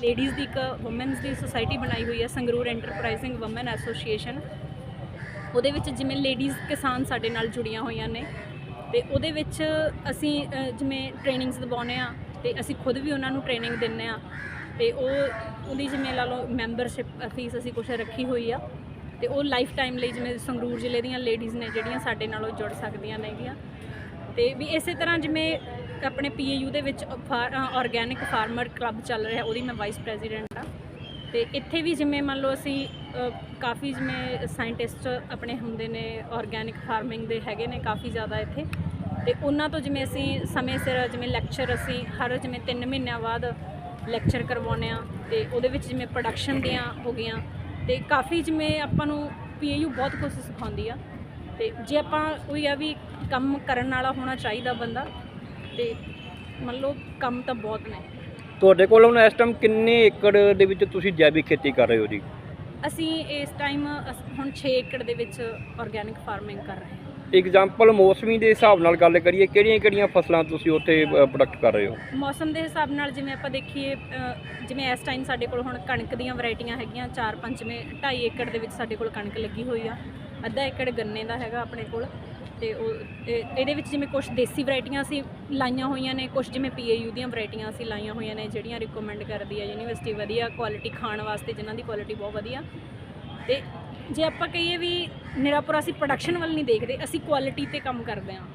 Ladies ਦੀ ਇੱਕ womens ਦੀ society ਬਣਾਈ ਹੋਈ ਹੈ, ਸੰਗਰੂਰ ਐਂਟਰਪ੍ਰਾਈਜ਼ਿੰਗ ਔਮਨ ਐਸੋਸੀਏਸ਼ਨ ਉਹਦੇ ਵਿੱਚ ਜਿਵੇਂ ਲੇਡੀਜ਼ ਕਿਸਾਨ ਸਾਡੇ ਨਾਲ ਜੁੜੀਆਂ ਹੋਈਆਂ ਨੇ, ਤੇ ਉਹਦੇ ਵਿੱਚ ਅਸੀਂ ਜਿਵੇਂ ਟ੍ਰੇਨਿੰਗਸ ਦਿਵਾਉਂਦੇ ਆ ਤੇ ਅਸੀਂ ਖੁਦ ਵੀ ਉਹਨਾਂ ਨੂੰ ਟ੍ਰੇਨਿੰਗ ਦਿੰਨੇ ਆ ਤੇ ਉਹ, ਉਹਦੀ ਜਿਵੇਂ ਲਾ ਲਓ ਮੈਂਬਰਸ਼ਿਪ ਫੀਸ ਅਸੀਂ ਕੁਛ ਰੱਖੀ ਹੋਈ ਆ, ਤੇ ਉਹ ਲਾਈਫ ਟਾਈਮ ਲਈ ਜਿਵੇਂ ਸੰਗਰੂਰ ਜ਼ਿਲ੍ਹੇ ਦੀਆਂ ਲੇਡੀਜ਼ ਨੇ, ਜਿਹੜੀਆਂ ਸਾਡੇ ਨਾਲ ਉਹ ਜੁੜ ਸਕਦੀਆਂ ਨੇਗੀਆਂ। ਤੇ ਵੀ ਇਸੇ ਤਰ੍ਹਾਂ ਜਿਵੇਂ ਆਪਣੇ ਪੀਏਯੂ ਦੇ ਵਿੱਚ ਆਰਗੈਨਿਕ ਫਾਰਮਰ ਕਲੱਬ ਚੱਲ ਰਿਹਾ, ਉਹਦੀ ਮੈਂ ਵਾਈਸ ਪ੍ਰੈਜ਼ੀਡੈਂਟ ਆ ਤੇ ਇੱਥੇ ਵੀ ਜਿਵੇਂ ਮੰਨ ਲਓ ਅਸੀਂ ਕਾਫੀ ਜਿਵੇਂ ਸਾਇੰਟਿਸਟ ਆਪਣੇ ਹੁੰਦੇ ਨੇ ਆਰਗੈਨਿਕ ਫਾਰਮਿੰਗ ਦੇ ਹੈਗੇ ਨੇ ਕਾਫੀ ਜ਼ਿਆਦਾ ਇੱਥੇ। ਤੇ ਉਹਨਾਂ ਤੋਂ ਜਿਵੇਂ ਅਸੀਂ ਸਮੇਂ ਸਿਰ ਜਿਵੇਂ ਲੈਕਚਰ ਅਸੀਂ ਹਰ ਜਿਵੇਂ 3 ਮਹੀਨਿਆਂ ਬਾਅਦ ਲੈਕਚਰ ਕਰਵਾਉਂਦੇ ਆ ਤੇ ਉਹਦੇ ਵਿੱਚ ਜਿਵੇਂ ਪ੍ਰੋਡਕਸ਼ਨ ਦੀਆਂ ਹੋ ਗਈਆਂ। ਤੇ ਕਾਫੀ ਜਿਵੇਂ ਆਪਾਂ ਨੂੰ ਪੀਏਯੂ ਬਹੁਤ ਕੁਝ ਸਿਖਾਉਂਦੀ ਆ। ਤੇ ਜੇ ਆਪਾਂ ਕੋਈ ਆ ਵੀ ਕੰਮ ਕਰਨ ਵਾਲਾ ਹੋਣਾ ਚਾਹੀਦਾ ਬੰਦਾ ਤੇ ਮੰਨ ਲਓ ਕੰਮ ਤਾਂ ਬਹੁਤ ਨੇ। ਤੁਹਾਡੇ ਕੋਲ ਹੁਣ ਇਸ ਟਾਈਮ ਕਿੰਨੇ ਏਕੜ ਦੇ ਵਿੱਚ ਤੁਸੀਂ ਜੈਵਿਕ ਖੇਤੀ ਕਰ ਰਹੇ ਹੋ ਜੀ? ਅਸੀਂ ਇਸ ਟਾਈਮ ਹੁਣ 6 ਏਕੜ ਦੇ ਵਿੱਚ ਆਰਗੈਨਿਕ ਫਾਰਮਿੰਗ ਕਰ ਰਹੇ ਹਾਂ। ਐਗਜ਼ਾਮਪਲ ਮੌਸਮੀ ਦੇ ਹਿਸਾਬ ਨਾਲ ਗੱਲ ਕਰੀਏ ਕਿਹੜੀਆਂ-ਕਿਹੜੀਆਂ ਫਸਲਾਂ ਤੁਸੀਂ ਉੱਥੇ ਪ੍ਰੋਡਕਟ ਕਰ ਰਹੇ ਹੋ? ਮੌਸਮ ਦੇ ਹਿਸਾਬ ਨਾਲ ਜਿਵੇਂ ਆਪਾਂ ਦੇਖੀਏ ਅ, ਜਿਵੇਂ ਇਸ ਟਾਈਮ ਸਾਡੇ ਕੋਲ ਹੁਣ ਕਣਕ ਦੀਆਂ ਵੈਰਾਈਟੀਆਂ ਹੈਗੀਆਂ 4 ਪੰਜਵੇਂ 2.5 ਏਕੜ ਦੇ ਵਿੱਚ ਸਾਡੇ ਕੋਲ ਕਣਕ ਲੱਗੀ ਹੋਈ ਆ ਅੱਧਾ ਏਕੜ ਗੰਨੇ ਦਾ ਹੈਗਾ ਆਪਣੇ ਕੋਲ ਤੇ ਉਹ ਤੇ ਇਹਦੇ ਵਿੱਚ ਜਿਵੇਂ ਕੁਝ ਦੇਸੀ ਵੈਰਾਈਟੀਆਂ ਅਸੀਂ ਲਾਈਆਂ ਹੋਈਆਂ ਨੇ ਕੁਝ ਜਿਵੇਂ ਪੀਏਯੂ ਦੀਆਂ ਵੈਰਾਈਟੀਆਂ ਅਸੀਂ ਲਾਈਆਂ ਹੋਈਆਂ ਨੇ ਜਿਹੜੀਆਂ ਰਿਕਮੈਂਡ ਕਰਦੀ ਹੈ ਯੂਨੀਵਰਸਿਟੀ ਵਧੀਆ ਕੁਆਲਿਟੀ ਖਾਣ ਵਾਸਤੇ ਜਿਨ੍ਹਾਂ ਦੀ ਕੁਆਲਿਟੀ ਬਹੁਤ ਵਧੀਆ ਤੇ ਜੇ ਆਪਾਂ ਕਹੀਏ ਵੀ ਨਿਰਾਪੁਰ ਅਸੀਂ ਪ੍ਰੋਡਕਸ਼ਨ ਵੱਲ ਨਹੀਂ ਦੇਖਦੇ, ਅਸੀਂ ਕੁਆਲਿਟੀ ਤੇ ਕੰਮ ਕਰਦੇ ਹਾਂ।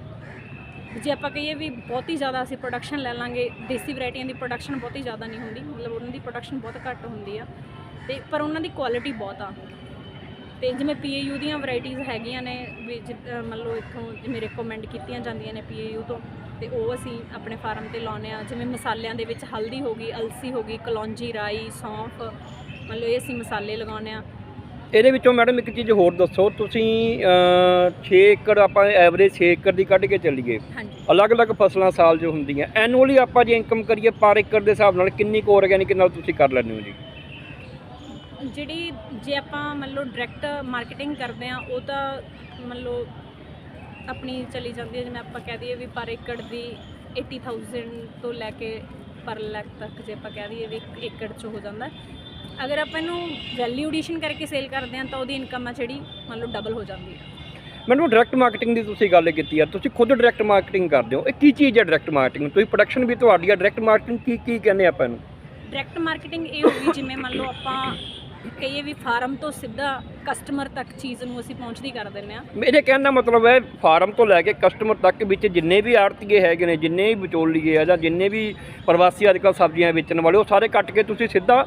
ਜੇ ਆਪਾਂ ਕਹੀਏ ਵੀ ਬਹੁਤ ਹੀ ਜ਼ਿਆਦਾ ਅਸੀਂ ਪ੍ਰੋਡਕਸ਼ਨ ਲੈ ਲਾਂਗੇ, ਦੇਸੀ ਵੈਰਾਈਟੀਆਂ ਦੀ ਪ੍ਰੋਡਕਸ਼ਨ ਬਹੁਤ ਹੀ ਜ਼ਿਆਦਾ ਨਹੀਂ ਹੁੰਦੀ, ਮਤਲਬ ਉਹਨਾਂ ਦੀ ਪ੍ਰੋਡਕਸ਼ਨ ਬਹੁਤ ਘੱਟ ਹੁੰਦੀ ਆ। ਤੇ ਪਰ ਉਹਨਾਂ ਦੀ ਕੁਆਲਿਟੀ ਬਹੁਤ ਆ। ਤੇ ਜਿਵੇਂ ਪੀਏਯੂ ਦੀਆਂ ਵੈਰਾਈਟੀਆਂ ਹੈਗੀਆਂ ਨੇ, ਵੀ ਜਿੱਦਾਂ ਮੰਨ ਲਓ ਇੱਥੋਂ ਜਿਵੇਂ ਰეკਮੈਂਡ ਕੀਤੀਆਂ ਜਾਂਦੀਆਂ ਨੇ ਪੀਏਯੂ ਤੋਂ, ਤੇ ਉਹ ਅਸੀਂ ਆਪਣੇ ਫਾਰਮ ਤੇ ਲਾਉਂਦੇ ਆ ਜਿਵੇਂ ਮਸਾਲਿਆਂ ਦੇ ਵਿੱਚ ਹਲਦੀ ਹੋ ਗਈ, ਅਲਸੀ ਹੋ ਗਈ, ਕਲੌਂਜੀ, ਰਾਈ, ਸੌਂਫ, ਮੰਨ ਲਓ ਇਹ ਅਸੀਂ ਮਸਾਲੇ ਲਗਾਉਂਦੇ ਆ ਇਹਦੇ ਵਿੱਚੋਂ ਮੈਡਮ ਇੱਕ ਚੀਜ਼ ਹੋਰ ਦੱਸੋ ਤੁਸੀਂ 6 ਏਕੜ ਆਪਾਂ ਐਵਰੇਜ 6 ਏਕੜ ਦੀ ਕੱਢ ਕੇ ਚੱਲੀਏ। ਅਲੱਗ-ਅਲੱਗ ਫਸਲਾਂ ਸਾਲ 'ਚ ਹੁੰਦੀਆਂ। ਐਨੂਅਲੀ ਆਪਾਂ ਜੇ ਇਨਕਮ ਕਰੀਏ ਪਰ ਏਕੜ ਦੇ ਹਿਸਾਬ ਨਾਲ ਕਿੰਨੀ ਕੁ ਆਰਗੈਨਿਕ ਨਾਲ ਤੁਸੀਂ ਕਰ ਲੈਂਦੇ ਹੋ ਜੀ? ਜਿਹੜੀ ਜੇ ਆਪਾਂ ਮੰਨ ਲਓ ਡਾਇਰੈਕਟ ਮਾਰਕੀਟਿੰਗ ਕਰਦੇ ਆ ਉਹ ਤਾਂ ਮੰਨ ਲਓ ਆਪਣੀ ਚਲੀ ਜਾਂਦੀ ਹੈ ਜਿਵੇਂ ਆਪਾਂ ਕਹਿ ਦਈਏ ਵੀ ਪਰ ਏਕੜ ਦੀ 80000 ਤੋਂ ਲੈ ਕੇ ਪਰ ਲੱਖ ਤੱਕ ਜੇ ਆਪਾਂ ਕਹਿ ਦਈਏ ਵੀ ਏਕੜ 'ਚ ਹੋ ਜਾਂਦਾ। ਅਗਰ ਆਪਾਂ ਇਹਨੂੰ ਵੈਲਿਊ ਐਡੀਸ਼ਨ ਕਰਕੇ ਸੇਲ ਕਰਦੇ ਆ ਤਾਂ ਉਹਦੀ ਇਨਕਮ ਆ ਜਿਹੜੀ ਮੰਨ ਲਓ ਡਬਲ ਹੋ ਜਾਂਦੀ ਹੈ। ਮੈਨੂੰ ਡਾਇਰੈਕਟ ਮਾਰਕੀਟਿੰਗ ਦੀ ਤੁਸੀਂ ਗੱਲ ਕੀਤੀ ਆ ਤੁਸੀਂ ਖੁਦ ਡਾਇਰੈਕਟ ਮਾਰਕੀਟਿੰਗ ਕਰਦੇ ਹੋ। ਇਹ ਕੀ ਚੀਜ਼ ਹੈ ਡਾਇਰੈਕਟ ਮਾਰਕੀਟਿੰਗ ਤੁਸੀਂ ਪ੍ਰੋਡਕਸ਼ਨ ਵੀ ਤੁਹਾਡੀ ਆ ਡਾਇਰੈਕਟ ਮਾਰਕੀਟਿੰਗ ਕੀ ਕੀ ਕਹਿੰਦੇ ਆਪਾਂ ਇਹਨੂੰ? ਡਾਇਰੈਕਟ ਮਾਰਕੀਟਿੰਗ ਇਹ ਹੋ ਗਈ ਜਿਵੇਂ ਮੰਨ ਲਓ ਆਪਾਂ ਕਹੀਏ ਵੀ ਫਾਰਮ ਤੋਂ ਸਿੱਧਾ ਕਸਟਮਰ ਤੱਕ ਚੀਜ਼ ਨੂੰ ਅਸੀਂ ਪਹੁੰਚਦੀ ਕਰ ਦਿੰਦੇ ਆ ਮੇਰੇ ਕਹਿਣ ਦਾ ਮਤਲਬ ਹੈ ਫਾਰਮ ਤੋਂ ਲੈ ਕੇ ਕਸਟਮਰ ਤੱਕ ਵਿੱਚ ਜਿੰਨੇ ਵੀ ਆੜਤੀਏ ਹੈਗੇ ਨੇ ਜਿੰਨੇ ਵੀ ਵਿਚੋਲੀਏ ਆ ਜਾਂ ਜਿੰਨੇ ਵੀ ਪ੍ਰਵਾਸੀ ਅੱਜਕੱਲ ਸਬਜ਼ੀਆਂ ਵੇਚਣ ਵਾਲੇ ਉਹ ਸਾਰੇ ਕੱਟ ਕੇ ਤੁਸੀਂ ਸਿੱਧਾ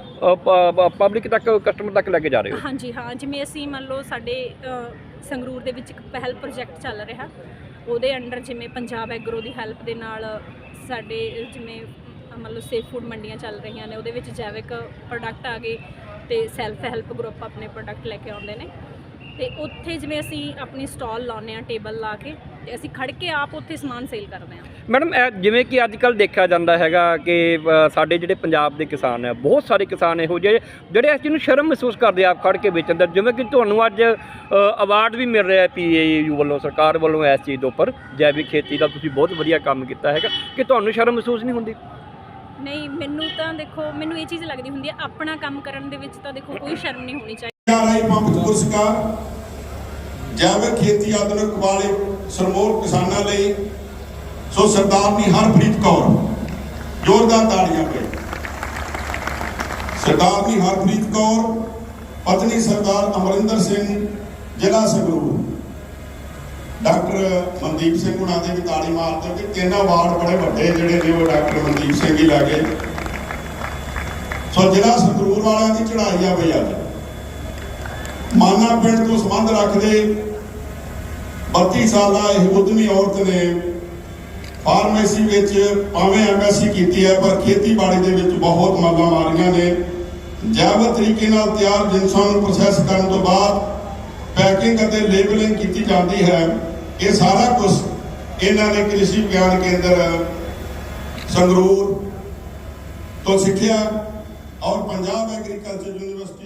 ਪਬਲਿਕ ਤੱਕ ਕਸਟਮਰ ਤੱਕ ਲੈ ਕੇ ਜਾ ਰਹੇ ਹੋ? ਹਾਂਜੀ ਹਾਂ ਜਿਵੇਂ ਅਸੀਂ ਮੰਨ ਲਓ ਸਾਡੇ ਸੰਗਰੂਰ ਦੇ ਵਿੱਚ ਇੱਕ ਪਹਿਲ ਪ੍ਰੋਜੈਕਟ ਚੱਲ ਰਿਹਾ। ਉਹਦੇ ਅੰਡਰ ਜਿਵੇਂ ਪੰਜਾਬ ਐਗਰੋ ਦੀ ਹੈਲਪ ਦੇ ਨਾਲ ਸਾਡੇ ਜਿਵੇਂ ਲਓ ਸੇਫ ਫੂਡ ਮੰਡੀਆਂ ਚੱਲ ਰਹੀਆਂ ਨੇ ਉਹਦੇ ਵਿੱਚ ਜੈਵਿਕ ਪ੍ਰੋਡਕਟ ਆ ਗਏ। ਤੇ ਸੈਲਫ ਹੈਲਪ ਗਰੁੱਪ ਆਪਣੇ ਪ੍ਰੋਡਕਟ ਲੈ ਕੇ ਆਉਂਦੇ ਨੇ। ਤੇ ਉੱਥੇ ਜਿਵੇਂ ਅਸੀਂ ਆਪਣੀ ਸਟਾਲ ਲਾਉਂਦੇ ਆ ਟੇਬਲ ਲਾ ਕੇ ਤੇ ਅਸੀਂ ਖੜ ਕੇ ਆਪ ਉੱਥੇ ਸਮਾਨ ਸੇਲ ਕਰਦੇ ਆ ਮੈਡਮ ਇਹ ਜਿਵੇਂ ਕਿ ਅੱਜ ਕੱਲ ਦੇਖਿਆ ਜਾਂਦਾ ਹੈਗਾ ਕਿ ਅ, ਸਾਡੇ ਜਿਹੜੇ ਪੰਜਾਬ ਦੇ ਕਿਸਾਨ ਹੈ ਬਹੁਤ ਸਾਰੇ ਕਿਸਾਨ ਇਹੋ ਜਿਹੇ ਜਿਹੜੇ ਇਸ ਚੀਜ਼ ਨੂੰ ਸ਼ਰਮ ਮਹਿਸੂਸ ਕਰਦੇ ਆ ਆਪ ਖੜ ਕੇ ਵੇਚਣ ਦਾ। ਜਿਵੇਂ ਕਿ ਤੁਹਾਨੂੰ ਅੱਜ ਅਵਾਰਡ ਵੀ ਮਿਲ ਰਿਹਾ ਪੀਏਯੂ ਵੱਲੋਂ ਸਰਕਾਰ ਵੱਲੋਂ ਇਸ ਚੀਜ਼ ਦੇ ਉੱਪਰ ਜੈਵਿਕ ਖੇਤੀ ਦਾ ਤੁਸੀਂ ਬਹੁਤ ਵਧੀਆ ਕੰਮ ਕੀਤਾ ਹੈਗਾ ਕਿ ਤੁਹਾਨੂੰ ਸ਼ਰਮ ਮਹਿਸੂਸ ਨਹੀਂ ਹੁੰਦੀ? ਨਹੀਂ, ਮੈਨੂੰ ਤਾਂ ਦੇਖੋ, ਮੈਨੂੰ ਇਹ ਚੀਜ਼ ਲੱਗਦੀ ਹੁੰਦੀ ਹੈ, ਆਪਣਾ ਕੰਮ ਕਰਨ ਦੇ ਵਿੱਚ ਤਾਂ ਦੇਖੋ ਕੋਈ ਸ਼ਰਮ ਨਹੀਂ ਹੋਣੀ ਚਾਹੀਦੀ। ਰਾਈ ਪੰਪ ਪੁਰਸਕਾਰ ਜੈਵਿਕ ਖੇਤੀ ਆਧੁਨਿਕ ਵਾਲੇ ਸਰਮੋਰ ਕਿਸਾਨਾਂ ਲਈ, ਸੋ ਸਰਦਾਰਨੀ ਹਰਪ੍ਰੀਤ ਕੌਰ, ਜ਼ੋਰਦਾਰ ਤਾੜੀਆਂ ਬਈ ਸਰਦਾਰਨੀ ਹਰਪ੍ਰੀਤ ਕੌਰ, ਪਤਨੀ ਸਰਦਾਰ ਅਮਰਿੰਦਰ ਸਿੰਘ, ਜ਼ਿਲ੍ਹਾ ਸੰਗਰੂਰ। ਡਾਕਟਰ ਮਨਦੀਪ ਸਿੰਘ ਹੁਣਾਂ ਦੇ ਵੀ ਤਾੜੀ ਮਾਰ ਦਿਓ ਕਿ ਤਿੰਨ ਅਵਾਰਡ ਬੜੇ ਵੱਡੇ ਜਿਹੜੇ ਨੇ ਉਹ ਡਾਕਟਰ ਮਨਦੀਪ ਸਿੰਘ ਹੀ ਲੈ ਗਏ। ਸੋ ਜ਼ਿਲ੍ਹਾ ਸੰਗਰੂਰ ਵਾਲਿਆਂ ਦੀ ਚੜ੍ਹਾਈ ਆ ਬਈ ਅੱਜ। ਮਾਨਾ ਪਿੰਡ ਤੋਂ ਸੰਬੰਧ ਰੱਖਦੇ 32 ਸਾਲਾ ਇਹ ਉਦਮੀ ਔਰਤ ਨੇ ਫਾਰਮੇਸੀ ਵਿੱਚ ਭਾਵੇਂ ਐਮਐਸਸੀ ਕੀਤੀ ਹੈ, ਪਰ ਖੇਤੀਬਾੜੀ ਦੇ ਵਿੱਚ ਬਹੁਤ ਮੱਲਾਂ ਮਾਰੀਆਂ ਨੇ। ਜੈਵਿਕ ਤਰੀਕੇ ਨਾਲ ਤਿਆਰ ਜਿਨਸਾਂ ਨੂੰ ਪ੍ਰੋਸੈਸ ਕਰਨ ਤੋਂ ਬਾਅਦ ਪੈਕਿੰਗ ਅਤੇ ਲੇਬਲਿੰਗ ਕੀਤੀ ਜਾਂਦੀ ਹੈ। ਇਹ ਸਾਰਾ ਕੁਝ ਇਹਨਾਂ ਨੇ ਕ੍ਰਿਸ਼ੀ ਵਿਗਿਆਨ ਕੇਂਦਰ, ਸੰਗਰੂਰ ਤੋਂ ਸਿੱਖਿਆ ਔਰ ਪੰਜਾਬ ਐਗਰੀਕਲਚਰ ਯੂਨੀਵਰਸਿਟੀ